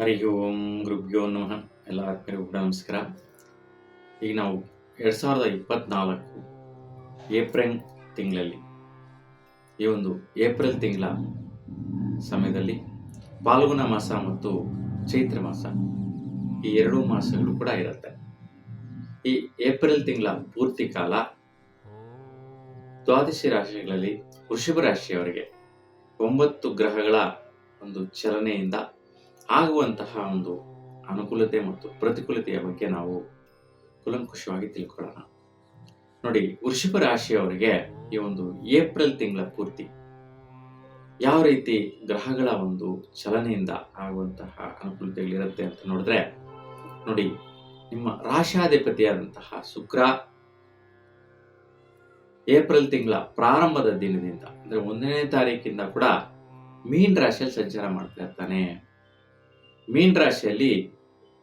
ಹರಿ ಓಂ ಗುರುಭ್ಯೋ ನಮಃ. ಎಲ್ಲ ಆತ್ಮರಿಗೂ ಕೂಡ ನಮಸ್ಕಾರ. ಈಗ ನಾವು ಎರಡು ಸಾವಿರದ ಇಪ್ಪತ್ನಾಲ್ಕು ಏಪ್ರಿಲ್ ತಿಂಗಳಲ್ಲಿ, ಈ ಒಂದು ಏಪ್ರಿಲ್ ತಿಂಗಳ ಸಮಯದಲ್ಲಿ ಪಾಲ್ಗುಣ ಮಾಸ ಮತ್ತು ಚೈತ್ರ ಮಾಸ, ಈ ಎರಡೂ ಮಾಸಗಳು ಕೂಡ ಇರುತ್ತೆ. ಈ ಏಪ್ರಿಲ್ ತಿಂಗಳ ಪೂರ್ತಿ ಕಾಲ ದ್ವಾದಶಿ ರಾಶಿಗಳಲ್ಲಿ ವೃಷಭ ರಾಶಿಯವರಿಗೆ ಒಂಬತ್ತು ಗ್ರಹಗಳ ಒಂದು ಚಲನೆಯಿಂದ ಆಗುವಂತಹ ಒಂದು ಅನುಕೂಲತೆ ಮತ್ತು ಪ್ರತಿಕೂಲತೆಯ ಬಗ್ಗೆ ನಾವು ಕುಲಂಕುಷವಾಗಿ ತಿಳ್ಕೊಳ್ಳೋಣ. ನೋಡಿ, ವೃಷಭ ರಾಶಿಯವರಿಗೆ ಈ ಒಂದು ಏಪ್ರಿಲ್ ತಿಂಗಳ ಪೂರ್ತಿ ಯಾವ ರೀತಿ ಗ್ರಹಗಳ ಒಂದು ಚಲನೆಯಿಂದ ಆಗುವಂತಹ ಅನುಕೂಲತೆಗಳಿರುತ್ತೆ ಅಂತ ನೋಡಿದ್ರೆ, ನೋಡಿ, ನಿಮ್ಮ ರಾಶಾಧಿಪತಿಯಾದಂತಹ ಶುಕ್ರ ಏಪ್ರಿಲ್ ತಿಂಗಳ ಪ್ರಾರಂಭದ ದಿನದಿಂದ, ಅಂದ್ರೆ ಒಂದನೇ ತಾರೀಕಿಂದ ಕೂಡ ಮೀನ್ ರಾಶಿಯಲ್ಲಿ ಸಂಚಾರ ಮಾಡ್ತಾ ಇರ್ತಾನೆ. ಮೀನ್ ರಾಶಿಯಲ್ಲಿ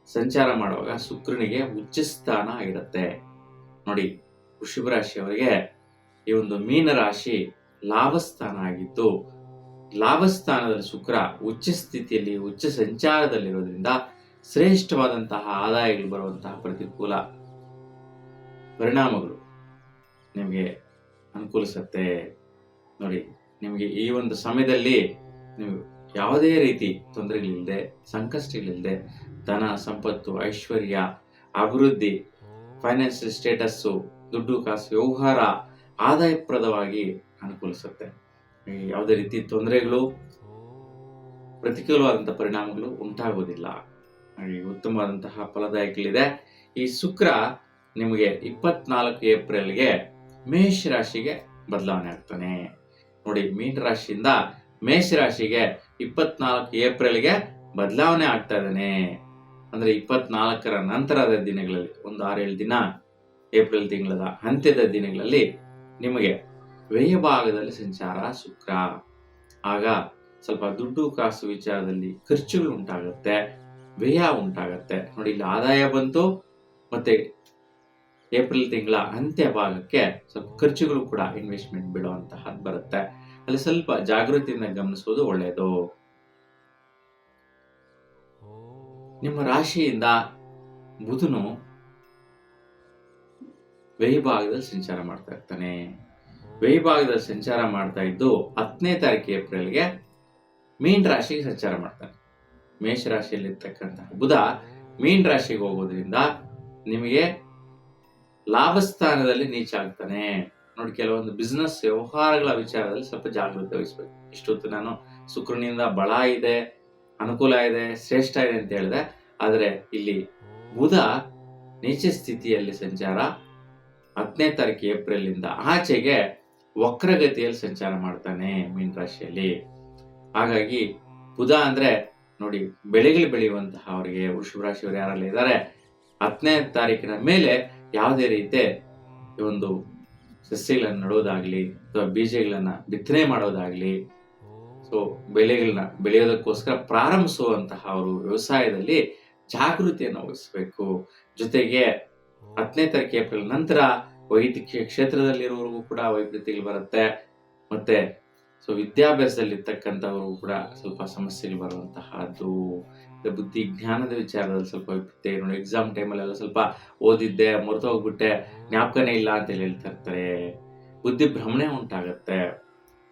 ಸಂಚಾರ ಮಾಡುವಾಗ ಶುಕ್ರನಿಗೆ ಉಚ್ಚ ಸ್ಥಾನ ಇರುತ್ತೆ. ನೋಡಿ, ವೃಷಭ ರಾಶಿಯವರಿಗೆ ಈ ಒಂದು ಮೀನ ರಾಶಿ ಲಾಭಸ್ಥಾನ ಆಗಿದ್ದು ಲಾಭಸ್ಥಾನದಲ್ಲಿ ಶುಕ್ರ ಉಚ್ಚ ಸ್ಥಿತಿಯಲ್ಲಿ, ಉಚ್ಚ ಸಂಚಾರದಲ್ಲಿರೋದ್ರಿಂದ ಶ್ರೇಷ್ಠವಾದಂತಹ ಆದಾಯಗಳು ಬರುವಂತಹ ಪ್ರತಿಕೂಲ ಪರಿಣಾಮಗಳು ನಿಮಗೆ ಅನುಕೂಲಿಸುತ್ತೆ. ನೋಡಿ, ನಿಮಗೆ ಈ ಒಂದು ಸಮಯದಲ್ಲಿ ನೀವು ಯಾವುದೇ ರೀತಿ ತೊಂದರೆಗಳಿಲ್ಲದೆ, ಸಂಕಷ್ಟಗಳಿಲ್ಲದೆ, ಧನ ಸಂಪತ್ತು, ಐಶ್ವರ್ಯ, ಅಭಿವೃದ್ಧಿ ಫೈನಾನ್ಷಿಯಲ್ ಸ್ಟೇಟಸ್ಸು ದುಡ್ಡು ಕಾಸು, ವ್ಯವಹಾರ ಆದಾಯಪ್ರದವಾಗಿ ಅನುಕೂಲಿಸುತ್ತೆ. ಯಾವುದೇ ರೀತಿ ತೊಂದರೆಗಳು ಪ್ರತಿಕೂಲವಾದಂಥ ಪರಿಣಾಮಗಳು ಉಂಟಾಗುವುದಿಲ್ಲ. ಈ ಉತ್ತಮವಾದಂತಹ ಫಲದಾಯಕಗಳಿದೆ. ಈ ಶುಕ್ರ ನಿಮಗೆ ಇಪ್ಪತ್ನಾಲ್ಕು ಏಪ್ರಿಲ್ಗೆ ಮೇಷ ರಾಶಿಗೆ ಬದಲಾವಣೆ ಆಗ್ತಾನೆ. ನೋಡಿ ಮೀನ ರಾಶಿಯಿಂದ ಮೇಷ ರಾಶಿಗೆ ಇಪ್ಪತ್ನಾಲ್ಕು ಏಪ್ರಿಲ್ಗೆ ಬದಲಾವಣೆ ಆಗ್ತಾ ಇದ್ದಾನೆ. ಅಂದ್ರೆ ಇಪ್ಪತ್ನಾಲ್ಕರ ನಂತರದ ದಿನಗಳಲ್ಲಿ, ಒಂದು ಆರೇಳು ದಿನ ಏಪ್ರಿಲ್ ತಿಂಗಳದ ಅಂತ್ಯದ ದಿನಗಳಲ್ಲಿ ನಿಮಗೆ ವ್ಯಯ ಭಾಗದಲ್ಲಿ ಸಂಚಾರ ಶುಕ್ರ. ಆಗ ಸ್ವಲ್ಪ ದುಡ್ಡು ಕಾಸು ವಿಚಾರದಲ್ಲಿ ಖರ್ಚುಗಳು ಉಂಟಾಗುತ್ತೆ, ವ್ಯಯ ಉಂಟಾಗತ್ತೆ. ನೋಡಿ, ಇಲ್ಲಿ ಆದಾಯ ಬಂತು, ಮತ್ತೆ ಏಪ್ರಿಲ್ ತಿಂಗಳ ಅಂತ್ಯ ಭಾಗಕ್ಕೆ ಸ್ವಲ್ಪ ಖರ್ಚುಗಳು ಕೂಡ ಇನ್ವೆಸ್ಟ್ಮೆಂಟ್ ಬಿಡುವಂತಹ ಬರುತ್ತೆ. ಅಲ್ಲಿ ಸ್ವಲ್ಪ ಜಾಗೃತಿಯಿಂದ ಗಮನಿಸುವುದು ಒಳ್ಳೆಯದು. ನಿಮ್ಮ ರಾಶಿಯಿಂದ ಬುಧನು ಭಾಗದಲ್ಲಿ ಸಂಚಾರ ಮಾಡ್ತಾ ಇರ್ತಾನೆ. ಭಾಗದಲ್ಲಿ ಸಂಚಾರ ಮಾಡ್ತಾ ಇದ್ದು ಹತ್ತನೇ ತಾರೀಕು ಏಪ್ರಿಲ್ಗೆ ಮೀನ್ ರಾಶಿಗೆ ಸಂಚಾರ ಮಾಡ್ತಾನೆ. ಮೇಷ ರಾಶಿಯಲ್ಲಿ ಇರ್ತಕ್ಕಂತಹ ಬುಧ ಮೀನ್ ರಾಶಿಗೆ ಹೋಗೋದ್ರಿಂದ ನಿಮಗೆ ಲಾಭಸ್ಥಾನದಲ್ಲಿ ನೀಚ ಆಗ್ತಾನೆ ನೋಡಿ, ಕೆಲವೊಂದು ಬಿಸ್ನೆಸ್ ವ್ಯವಹಾರಗಳ ವಿಚಾರದಲ್ಲಿ ಸ್ವಲ್ಪ ಜಾಗೃತಿ ವಹಿಸ್ಬೇಕು. ಇಷ್ಟೊತ್ತು ನಾನು ಶುಕ್ರನಿಂದ ಬಳ ಇದೆ, ಅನುಕೂಲ ಇದೆ, ಶ್ರೇಷ್ಠ ಇದೆ ಅಂತ ಹೇಳಿದೆ. ಆದರೆ ಇಲ್ಲಿ ಬುಧ ನೀಚ ಸ್ಥಿತಿಯಲ್ಲಿ ಸಂಚಾರ. ಹತ್ತನೇ ತಾರೀಕು ಏಪ್ರಿಲ್ ಇಂದ ಆಚೆಗೆ ವಕ್ರಗತಿಯಲ್ಲಿ ಸಂಚಾರ ಮಾಡ್ತಾನೆ ಮೀನ್ ರಾಶಿಯಲ್ಲಿ. ಹಾಗಾಗಿ ಬುಧ ಅಂದ್ರೆ ನೋಡಿ, ಬೆಳೆಗಳು ಬೆಳೆಯುವಂತಹ ಅವರಿಗೆ, ವೃಷಭ ರಾಶಿಯವರು ಯಾರೆಲ್ಲ ಇದ್ದಾರೆ, ಹತ್ತನೇ ತಾರೀಕಿನ ಮೇಲೆ ಯಾವುದೇ ರೀತಿ ಒಂದು ಸಸ್ಯಗಳನ್ನು ನಡೋದಾಗ್ಲಿ ಅಥವಾ ಬೀಜಗಳನ್ನು ಬಿತ್ತನೆ ಮಾಡೋದಾಗ್ಲಿ, ಸೊ ಬೆಳೆಗಳನ್ನ ಬೆಳೆಯೋದಕ್ಕೋಸ್ಕರ ಪ್ರಾರಂಭಿಸುವಂತಹ ಅವರು ವ್ಯವಸಾಯದಲ್ಲಿ ಜಾಗೃತಿಯನ್ನು ವಹಿಸಬೇಕು. ಜೊತೆಗೆ ಹತ್ತನೇ ತಾರೀಕು ಏಪ್ರಿಲ್ ನಂತರ ವೈದ್ಯಕೀಯ ಕ್ಷೇತ್ರದಲ್ಲಿರೋರಿಗೂ ಕೂಡ ವೈಪರೀತ್ಯಗಳು ಬರುತ್ತೆ. ಮತ್ತೆ ಸೊ ವಿದ್ಯಾಭ್ಯಾಸದಲ್ಲಿರ್ತಕ್ಕಂಥವ್ರಿಗೂ ಕೂಡ ಸ್ವಲ್ಪ ಸಮಸ್ಯೆಗಳು ಬರುವಂತಹದ್ದು. ಮತ್ತೆ ಬುದ್ಧಿ ಜ್ಞಾನದ ವಿಚಾರದಲ್ಲಿ ಸ್ವಲ್ಪ ವೈಪರೀತ್ಯ ನೋಡಿ ಎಕ್ಸಾಮ್ ಟೈಮಲ್ಲೆಲ್ಲ ಸ್ವಲ್ಪ ಓದಿದ್ದೆ ಮರೆತು ಹೋಗ್ಬಿಟ್ಟೆ. ಜ್ಞಾಪಕನೇ ಇಲ್ಲ ಅಂತ ಹೇಳಿ ಹೇಳ್ತಾ ಇರ್ತಾರೆ. ಬುದ್ಧಿ ಭ್ರಮಣೆ ಉಂಟಾಗತ್ತೆ.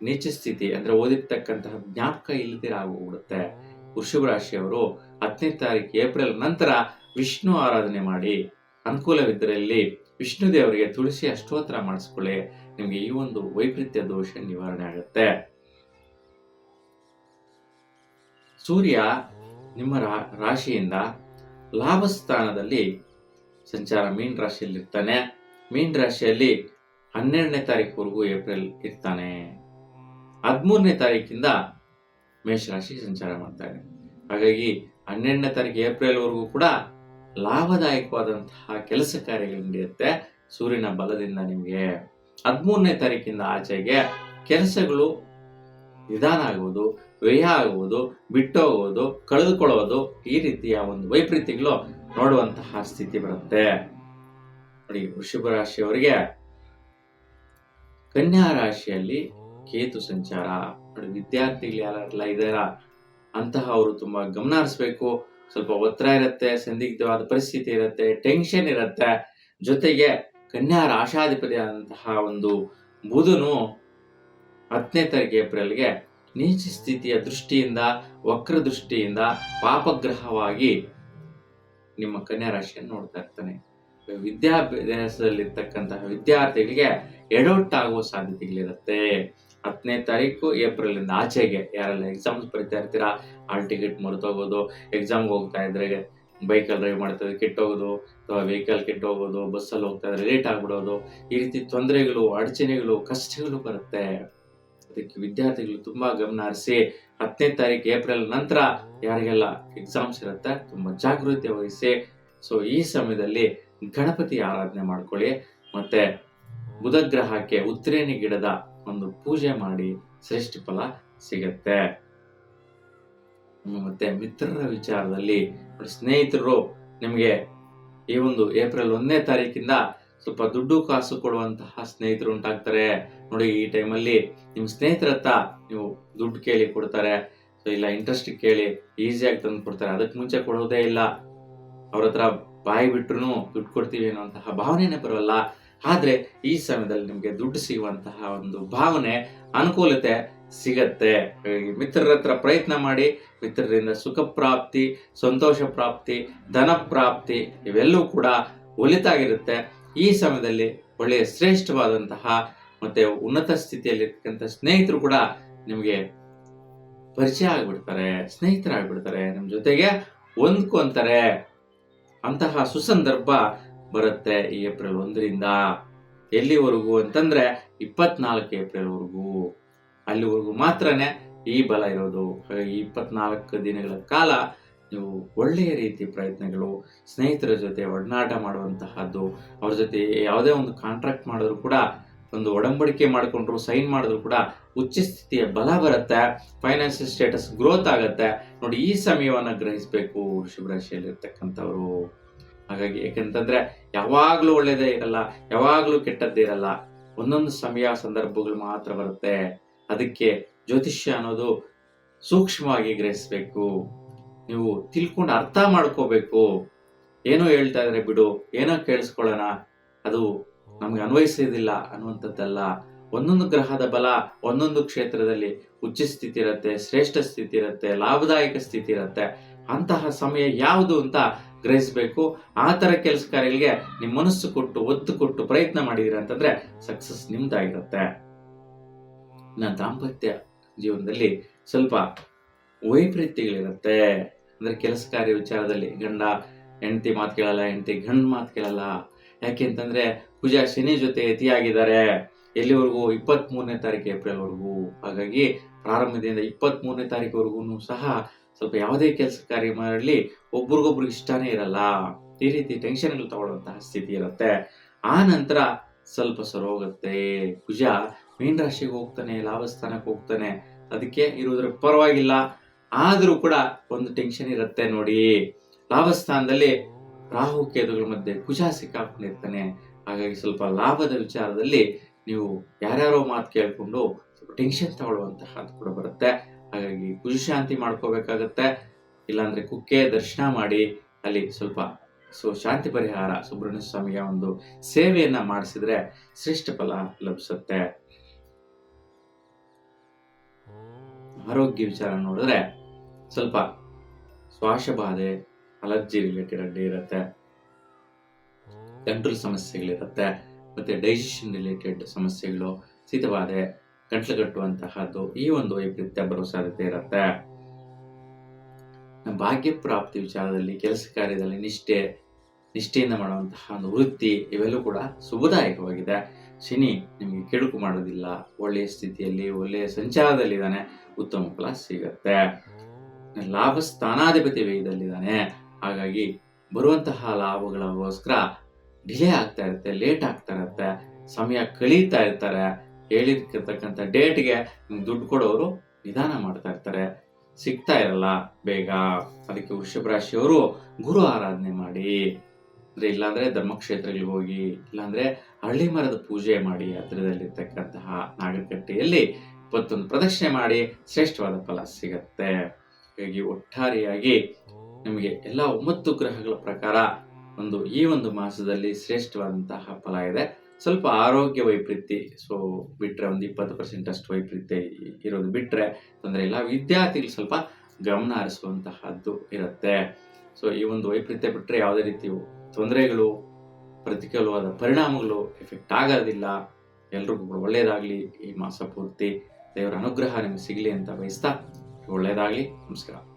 ನೀಚ ಸ್ಥಿತಿ ಅಂದ್ರೆ ಓದಿರ್ತಕ್ಕಂತಹ ಜ್ಞಾಪಕ ಇಲ್ಲದಿರ ಆಗೋಗ್ಬಿಡುತ್ತೆ. ವೃಷಭ ರಾಶಿಯವರು ಹತ್ತನೇ ತಾರೀಕು ಏಪ್ರಿಲ್ ನಂತರ ವಿಷ್ಣು ಆರಾಧನೆ ಮಾಡಿ. ಅನುಕೂಲವಿದ್ದರಲ್ಲಿ ವಿಷ್ಣು ದೇವರಿಗೆ ತುಳಸಿ ಅಷ್ಟೋತ್ತರ ಮಾಡಿಸ್ಕೊಳ್ಳಿ. ನಿಮ್ಗೆ ಈ ಒಂದು ವೈಪರೀತ್ಯ ದೋಷ ನಿವಾರಣೆ ಆಗುತ್ತೆ. ಸೂರ್ಯ ನಿಮ್ಮ ರಾ- ರಾಶಿಯಿಂದ ಲಾಭಸ್ಥಾನದಲ್ಲಿ ಸಂಚಾರ ಮೀನ್ ರಾಶಿಯಲ್ಲಿ ಇರ್ತಾನೆ. ಮೀನ್ ರಾಶಿಯಲ್ಲಿ ಹನ್ನೆರಡನೇ ತಾರೀಕುವರೆಗೂ ಏಪ್ರಿಲ್ ಇರ್ತಾನೆ. ಹದಿಮೂರನೇ ತಾರೀಕಿಂದ ಮೇಷರಾಶಿ ಸಂಚಾರ ಮಾಡ್ತಾನೆ ಹಾಗಾಗಿ ಹನ್ನೆರಡನೇ ತಾರೀಕು ಏಪ್ರಿಲ್ ವರೆಗೂ ಕೂಡ ಲಾಭದಾಯಕವಾದಂತಹ ಕೆಲಸ ಕಾರ್ಯಗಳು ನಡೆಯುತ್ತೆ ಸೂರ್ಯನ ಬಲದಿಂದ ನಿಮಗೆ. ಹದಿಮೂರನೇ ತಾರೀಕಿಂದ ಆಚೆಗೆ ಕೆಲಸಗಳು ನಿಧಾನ ಆಗುವುದು ವ್ಯಯ ಆಗುವುದು ಬಿಟ್ಟು ಕಳೆದುಕೊಳ್ಳೋದು ಈ ರೀತಿಯ ಒಂದು ವೈಪರೀತ್ಯಗಳು ನೋಡುವಂತಹ ಸ್ಥಿತಿ ಬರುತ್ತೆ. ನೋಡಿ ವೃಷಭ ರಾಶಿಯವರಿಗೆ ಕನ್ಯಾ ರಾಶಿಯಲ್ಲಿ ಕೇತು ಸಂಚಾರ. ನೋಡಿ, ವಿದ್ಯಾರ್ಥಿಗಳು ಯಾರೆಲ್ಲ ಇದ್ದಾರಾ ಅಂತಹ ಅವರು ತುಂಬಾ ಗಮನ ಹರಿಸ್ಬೇಕು. ಸ್ವಲ್ಪ ಒತ್ತರ ಇರುತ್ತೆ, ಸಂದಿಗ್ಧವಾದ ಪರಿಸ್ಥಿತಿ ಇರುತ್ತೆ, ಟೆನ್ಷನ್ ಇರುತ್ತೆ. ಜೊತೆಗೆ ಕನ್ಯಾ ರಾಶಾಧಿಪತಿ ಆದಂತಹ ಒಂದು ಬುಧನು ಹತ್ತನೇ ತಾರೀಕು ಏಪ್ರಿಲ್ಗೆ ನೀಚ ಸ್ಥಿತಿಯ ದೃಷ್ಟಿಯಿಂದ, ವಕ್ರ ದೃಷ್ಟಿಯಿಂದ ಪಾಪಗ್ರಹವಾಗಿ ನಿಮ್ಮ ಕನ್ಯಾ ರಾಶಿಯನ್ನು ನೋಡ್ತಾ ಇರ್ತಾನೆ. ವಿದ್ಯಾಭ್ಯಾಸದಲ್ಲಿರ್ತಕ್ಕಂತಹ ವಿದ್ಯಾರ್ಥಿಗಳಿಗೆ ಎಡವಟ್ಟಾಗುವ ಸಾಧ್ಯತೆಗಳಿರುತ್ತೆ. ಹತ್ತನೇ ತಾರೀಕು ಏಪ್ರಿಲ್ ಇಂದ ಆಚೆಗೆ, ಯಾರೆಲ್ಲ ಎಕ್ಸಾಮ್ಸ್ ಬರಿತಾ ಇರ್ತೀರಾ, ಹಾಲ್ ಟಿಕೆಟ್ ಮರೆತೋಗೋದು ಎಕ್ಸಾಮ್ಗೆ ಹೋಗ್ತಾ ಇದ್ರೆ ಬೈಕಲ್ಲಿ ಡ್ರೈವ್ ಮಾಡ್ತಾ ಕೆಟ್ಟೋಗೋದು, ಅಥವಾ ವೆಹಿಕಲ್ ಕೆಟ್ಟೋಗೋದು ಬಸ್ಸಲ್ಲಿ ಹೋಗ್ತಾ ಇದ್ರೆ ಲೇಟ್ ಆಗ್ಬಿಡೋದು, ಈ ರೀತಿ ತೊಂದರೆಗಳು, ಅಡಚಣೆಗಳು, ಕಷ್ಟಗಳು ಬರುತ್ತೆ. ಅದಕ್ಕೆ ವಿದ್ಯಾರ್ಥಿಗಳು ತುಂಬಾ ಗಮನ ಹರಿಸಿ ಹತ್ತನೇ ತಾರೀಕು ಏಪ್ರಿಲ್ ನಂತರ ಯಾರಿಗೆಲ್ಲ ಎಕ್ಸಾಮ್ಸ್ ಇರುತ್ತೆ ತುಂಬಾ ಜಾಗೃತಿ ವಹಿಸಿ. ಸೊ ಈ ಸಮಯದಲ್ಲಿ ಗಣಪತಿ ಆರಾಧನೆ ಮಾಡ್ಕೊಳ್ಳಿ. ಮತ್ತೆ ಬುಧಗ್ರಹಕ್ಕೆ ಉತ್ತರೇಣಿ ಗಿಡದ ಒಂದು ಪೂಜೆ ಮಾಡಿ ಶ್ರೇಷ್ಠ ಫಲ ಸಿಗತ್ತೆ. ಮತ್ತೆ ಮಿತ್ರರ ವಿಚಾರದಲ್ಲಿ, ಸ್ನೇಹಿತರು, ನಿಮಗೆ ಈ ಒಂದು ಏಪ್ರಿಲ್ ಒಂದನೇ ತಾರೀಕಿಂದ ಸ್ವಲ್ಪ ದುಡ್ಡು ಕಾಸು ಕೊಡುವಂತಹ ಸ್ನೇಹಿತರು ಉಂಟಾಗ್ತಾರೆ. ನೋಡಿ, ಈ ಟೈಮಲ್ಲಿ ನಿಮ್ಮ ಸ್ನೇಹಿತರ ಹತ್ರ ನೀವು ದುಡ್ಡು ಕೇಳಿ ಕೊಡ್ತಾರೆ. ಸೊ ಇಲ್ಲ ಇಂಟ್ರೆಸ್ಟ್ ಕೇಳಿ ಈಸಿಯಾಗಿ ತಂದು ಕೊಡ್ತಾರೆ. ಅದಕ್ಕೆ ಮುಂಚೆ ಕೊಡೋದೇ ಇಲ್ಲ. ಅವ್ರ ಹತ್ರ ಬಾಯಿ ಬಿಟ್ರು ದುಡ್ಡು ಕೊಡ್ತೀವಿ ಅನ್ನುವಂತಹ ಭಾವನೆನೇ ಬರೋಲ್ಲ. ಆದರೆ ಈ ಸಮಯದಲ್ಲಿ ನಿಮಗೆ ದುಡ್ಡು ಸಿಗುವಂತಹ ಒಂದು ಭಾವನೆ, ಅನುಕೂಲತೆ ಸಿಗತ್ತೆ. ಮಿತ್ರರ ಹತ್ರ ಪ್ರಯತ್ನ ಮಾಡಿ, ಮಿತ್ರರಿಂದ ಸುಖ ಪ್ರಾಪ್ತಿ, ಸಂತೋಷ ಪ್ರಾಪ್ತಿ, ಧನ ಪ್ರಾಪ್ತಿ, ಇವೆಲ್ಲವೂ ಕೂಡ ಒಲಿತಾಗಿರುತ್ತೆ. ಈ ಸಮಯದಲ್ಲಿ ಒಳ್ಳೆಯ ಶ್ರೇಷ್ಠವಾದಂತಹ ಮತ್ತೆ ಉನ್ನತ ಸ್ಥಿತಿಯಲ್ಲಿರ್ತಕ್ಕಂಥ ಸ್ನೇಹಿತರು ಕೂಡ ನಿಮಗೆ ಪರಿಚಯ ಆಗಿಬಿಡ್ತಾರೆ, ಸ್ನೇಹಿತರಾಗ್ಬಿಡ್ತಾರೆ. ನಮ್ಮ ಜೊತೆಗೆ ಹೊಂದ್ಕೊಂತಾರೆ. ಅಂತಹ ಸುಸಂದರ್ಭ ಬರುತ್ತೆ ಈ ಏಪ್ರಿಲ್ ಒಂದರಿಂದ. ಎಲ್ಲಿವರೆಗೂ ಅಂತಂದ್ರೆ ಇಪ್ಪತ್ನಾಲ್ಕು ಏಪ್ರಿಲ್ ವರೆಗೂ ಅಲ್ಲಿವರೆಗೂ ಮಾತ್ರನೇ ಈ ಬಲ ಇರೋದು. ಹಾಗಾಗಿ ಇಪ್ಪತ್ನಾಲ್ಕು ದಿನಗಳ ಕಾಲ ನೀವು ಒಳ್ಳೆಯ ರೀತಿ ಪ್ರಯತ್ನಗಳು, ಸ್ನೇಹಿತರ ಜೊತೆ ಒಡನಾಟ ಮಾಡುವಂತಹದ್ದು, ಅವ್ರ ಜೊತೆ ಯಾವುದೇ ಒಂದು ಕಾಂಟ್ರಾಕ್ಟ್ ಮಾಡಿದ್ರು ಕೂಡ, ಒಂದು ಒಡಂಬಡಿಕೆ ಮಾಡಿಕೊಂಡ್ರು ಸೈನ್ ಮಾಡಿದ್ರು ಕೂಡ ಉಚ್ಚ ಸ್ಥಿತಿಯ ಬಲ ಬರುತ್ತೆ ಫೈನಾನ್ಷಿಯಲ್ ಸ್ಟೇಟಸ್ ಗ್ರೋತ್ ಆಗುತ್ತೆ. ನೋಡಿ, ಈ ಸಮಯವನ್ನು ಗ್ರಹಿಸಬೇಕು ವೃಷಭರಾಶಿಯಲ್ಲಿರ್ತಕ್ಕಂಥವ್ರು ಹಾಗಾಗಿ ಯಾಕಂತಂದ್ರೆ, ಯಾವಾಗಲೂ ಒಳ್ಳೇದೇ ಇರಲ್ಲ, ಯಾವಾಗಲೂ ಕೆಟ್ಟದ್ದೇ ಇರಲ್ಲ. ಒಂದೊಂದು ಸಮಯ, ಸಂದರ್ಭಗಳು ಮಾತ್ರ ಬರುತ್ತೆ. ಅದಕ್ಕೆ ಜ್ಯೋತಿಷ್ಯ ಅನ್ನೋದು ಸೂಕ್ಷ್ಮವಾಗಿ ಗ್ರಹಿಸ್ಬೇಕು. ನೀವು ತಿಳ್ಕೊಂಡು ಅರ್ಥ ಮಾಡ್ಕೋಬೇಕು. ಏನೋ ಹೇಳ್ತಾ ಇದ್ರೆ ಬಿಡು, ಏನೋ ಕೇಳಿಸ್ಕೊಳ್ಳೋಣ, ಅದು ನಮ್ಗೆ ಅನ್ವಯಿಸೋದಿಲ್ಲ ಅನ್ನುವಂಥದ್ದಲ್ಲ. ಒಂದೊಂದು ಗ್ರಹದ ಬಲ ಒಂದೊಂದು ಕ್ಷೇತ್ರದಲ್ಲಿ ಉಚ್ಚ ಸ್ಥಿತಿ ಇರುತ್ತೆ, ಶ್ರೇಷ್ಠ ಸ್ಥಿತಿ ಇರುತ್ತೆ, ಲಾಭದಾಯಕ ಸ್ಥಿತಿ ಇರುತ್ತೆ. ಅಂತಹ ಸಮಯ ಯಾವುದು ಅಂತ ಗ್ರಹಿಸಬೇಕು. ಆ ಥರ ಕೆಲಸ ಕಾರ್ಯಗಳಿಗೆ ನಿಮ್ಮ ಮನಸ್ಸು ಕೊಟ್ಟು, ಒತ್ತು ಕೊಟ್ಟು ಪ್ರಯತ್ನ ಮಾಡಿದಿರ ಅಂತಂದ್ರೆ ಸಕ್ಸಸ್ ನಿಮ್ದಾಗಿರುತ್ತೆ. ನನ್ನ ದಾಂಪತ್ಯ ಜೀವನದಲ್ಲಿ ಸ್ವಲ್ಪ ವೈಪರೀತ್ಯಗಳಿರುತ್ತೆ. ಅಂದ್ರೆ ಕೆಲಸ ಕಾರ್ಯ ವಿಚಾರದಲ್ಲಿ ಗಂಡ ಹೆಂಡತಿ ಮಾತು ಕೇಳಲ್ಲ, ಹೆಂಡತಿ ಗಂಡ ಮಾತು ಕೇಳಲ್ಲ. ಯಾಕೆ ಅಂತಂದರೆ ಪೂಜಾ ಶನಿ ಜೊತೆ ಯತಿಯಾಗಿದ್ದಾರೆ ಎಲ್ಲಿವರೆಗೂ? ಇಪ್ಪತ್ತ್ ಮೂರನೇ ತಾರೀಕು ಏಪ್ರಿಲ್ವರೆಗೂ. ಹಾಗಾಗಿ ಪ್ರಾರಂಭದಿಂದ ಇಪ್ಪತ್ತ್ ಮೂರನೇ ತಾರೀಕುವರೆಗೂ ಸಹ ಸ್ವಲ್ಪ ಯಾವುದೇ ಕೆಲಸ ಕಾರ್ಯ ಮಾಡಲಿ ಒಬ್ರಿಗೊಬ್ರಿಗೆ ಇಷ್ಟನೇ ಇರಲ್ಲ. ಈ ರೀತಿ ಟೆನ್ಷನ್ಗಳು ತಗೊಳ್ಳುವಂತಹ ಸ್ಥಿತಿ ಇರುತ್ತೆ. ಆ ನಂತರ ಸ್ವಲ್ಪ ಸರ್ ಹೋಗುತ್ತೆ. ಕುಜ ಮೀನ್ ರಾಶಿಗೆ ಹೋಗ್ತಾನೆ, ಲಾಭಸ್ಥಾನಕ್ಕೆ ಹೋಗ್ತಾನೆ. ಅದಕ್ಕೆ ಇರುವುದ್ರ ಪರವಾಗಿಲ್ಲ. ಆದ್ರೂ ಕೂಡ ಒಂದು ಟೆನ್ಷನ್ ಇರುತ್ತೆ ನೋಡಿ. ಲಾಭಸ್ಥಾನದಲ್ಲಿ ರಾಹು ಕೇತುಗಳ ಮಧ್ಯೆ ಕುಜ ಸಿಕ್ಕಾಕೊಂಡಿರ್ತಾನೆ ಹಾಗಾಗಿ ಸ್ವಲ್ಪ ಲಾಭದ ವಿಚಾರದಲ್ಲಿ ನೀವು ಯಾರ್ಯಾರೋ ಮಾತು ಕೇಳಿಕೊಂಡು ಸ್ವಲ್ಪ ಟೆನ್ಷನ್ ತಗೊಳ್ಳುವಂತಹದ್ದು ಕೂಡ ಬರುತ್ತೆ. ಹಾಗಾಗಿ ಕುಜ ಶಾಂತಿ ಮಾಡ್ಕೋಬೇಕಾಗತ್ತೆ. ಇಲ್ಲಾಂದ್ರೆ ಕುಕ್ಕೆ ದರ್ಶನ ಮಾಡಿ ಅಲ್ಲಿ ಸ್ವಲ್ಪ ಸೊ ಶಾಂತಿ ಪರಿಹಾರ, ಸುಬ್ರಹ್ಮಣ್ಯ ಸ್ವಾಮಿಯ ಒಂದು ಸೇವೆಯನ್ನ ಮಾಡಿಸಿದ್ರೆ ಶ್ರೇಷ್ಠ ಫಲ ಲಭಿಸುತ್ತೆ. ಆರೋಗ್ಯ ವಿಚಾರ ನೋಡಿದ್ರೆ ಸ್ವಲ್ಪ ಶ್ವಾಸಬಾಧೆ ಅಲರ್ಜಿ ರಿಲೇಟೆಡ್ ಅಡ್ಡಿ ಇರುತ್ತೆ. ಗಂಟಲು ಸಮಸ್ಯೆಗಳಿರುತ್ತೆ. ಮತ್ತೆ ಡೈಜೆಷನ್ ರಿಲೇಟೆಡ್ ಸಮಸ್ಯೆಗಳು ಶೀತಬಾಧೆ ಗಂಟ್ಲುಗಟ್ಟುವಂತಹದ್ದು ಈ ಒಂದು ವೈಪರೀತ್ಯ ಬರೋ ಸಾಧ್ಯತೆ ಇರುತ್ತೆ. ಭಾಗ್ಯ ಪ್ರಾಪ್ತಿ ವಿಚಾರದಲ್ಲಿ, ಕೆಲಸ ಕಾರ್ಯದಲ್ಲಿ ನಿಷ್ಠೆ, ನಿಷ್ಠೆಯಿಂದ ಮಾಡುವಂತಹ ಒಂದು ವೃತ್ತಿ ಇವೆಲ್ಲವೂ ಕೂಡ ಶುಭದಾಯಕವಾಗಿದೆ. ಶನಿ ನಿಮಗೆ ಕೆಡುಕು ಮಾಡೋದಿಲ್ಲ, ಒಳ್ಳೆಯ ಸ್ಥಿತಿಯಲ್ಲಿ, ಒಳ್ಳೆಯ ಸಂಚಾರದಲ್ಲಿದ್ದಾನೆ, ಉತ್ತಮ ಫಲ ಸಿಗತ್ತೆ. ಲಾಭ ಸ್ಥಾನಾಧಿಪತಿ ವೇಗದಲ್ಲಿದ್ದಾನೆ ಹಾಗಾಗಿ ಬರುವಂತಹ ಲಾಭಗಳಿಗೋಸ್ಕರ ಡಿಲೇ ಆಗ್ತಾ ಇರುತ್ತೆ ಲೇಟ್ ಆಗ್ತಾ ಇರುತ್ತೆ, ಸಮಯ ಕಳೀತಾ ಇರ್ತಾರೆ. ಹೇಳಿರ್ತಕ್ಕಂಥ ಡೇಟ್ಗೆ ದುಡ್ಡು ಕೊಡೋರು ನಿಧಾನ ಮಾಡ್ತಾ ಇರ್ತಾರೆ. ಸಿಗ್ತಾ ಇರಲ್ಲ, ಬೇಗ. ಅದಕ್ಕೆ ವೃಷಭ ರಾಶಿಯವರು ಗುರು ಆರಾಧನೆ ಮಾಡಿ. ಅಂದರೆ ಇಲ್ಲಾಂದರೆ ಧರ್ಮಕ್ಷೇತ್ರಗಳಿಗೆ ಹೋಗಿ, ಇಲ್ಲಾಂದ್ರೆ ಹಳ್ಳಿ ಮರದ ಪೂಜೆ ಮಾಡಿ, ಹತ್ತಿರದಲ್ಲಿರ್ತಕ್ಕಂತಹ ನಾಗರಕಟ್ಟೆಯಲ್ಲಿ ಇಪ್ಪತ್ತೊಂದು ಪ್ರದಕ್ಷಿಣೆ ಮಾಡಿ ಶ್ರೇಷ್ಠವಾದ ಫಲ ಸಿಗತ್ತೆ. ಹಾಗಾಗಿ ಒಟ್ಟಾರೆಯಾಗಿ ನಿಮಗೆ ಎಲ್ಲ ಒಂಬತ್ತು ಗ್ರಹಗಳ ಪ್ರಕಾರ ಒಂದು, ಈ ಒಂದು ಮಾಸದಲ್ಲಿ ಶ್ರೇಷ್ಠವಾದಂತಹ ಫಲ ಇದೆ. ಸ್ವಲ್ಪ ಆರೋಗ್ಯ ವೈಪರೀತ್ಯ, ಸೊ ಬಿಟ್ರೆ ಒಂದು ಇಪ್ಪತ್ತು ಪರ್ಸೆಂಟ್ ಅಷ್ಟು ವೈಪರೀತ್ಯ ಇರೋದು ಬಿಟ್ರೆ ತೊಂದರೆ ಇಲ್ಲ. ವಿದ್ಯಾರ್ಥಿಗಳು ಸ್ವಲ್ಪ ಗಮನ ಹರಿಸುವಂತಹದ್ದು ಇರುತ್ತೆ. ಸೊ ಈ ಒಂದು ವೈಪರೀತ್ಯ ಬಿಟ್ರೆ ಯಾವುದೇ ರೀತಿ ತೊಂದರೆಗಳು ಪ್ರತಿಕೂಲವಾದ ಪರಿಣಾಮಗಳು ಎಫೆಕ್ಟ್ ಆಗೋದಿಲ್ಲ. ಎಲ್ರಿಗೂ ಒಳ್ಳೆಯದಾಗಲಿ ಈ ಮಾಸ ಪೂರ್ತಿ ದೇವರ ಅನುಗ್ರಹ ನಿಮಗೆ ಸಿಗಲಿ ಅಂತ ಬಯಸ್ತಾ ಒಳ್ಳೆಯದಾಗಲಿ ನಮಸ್ಕಾರ.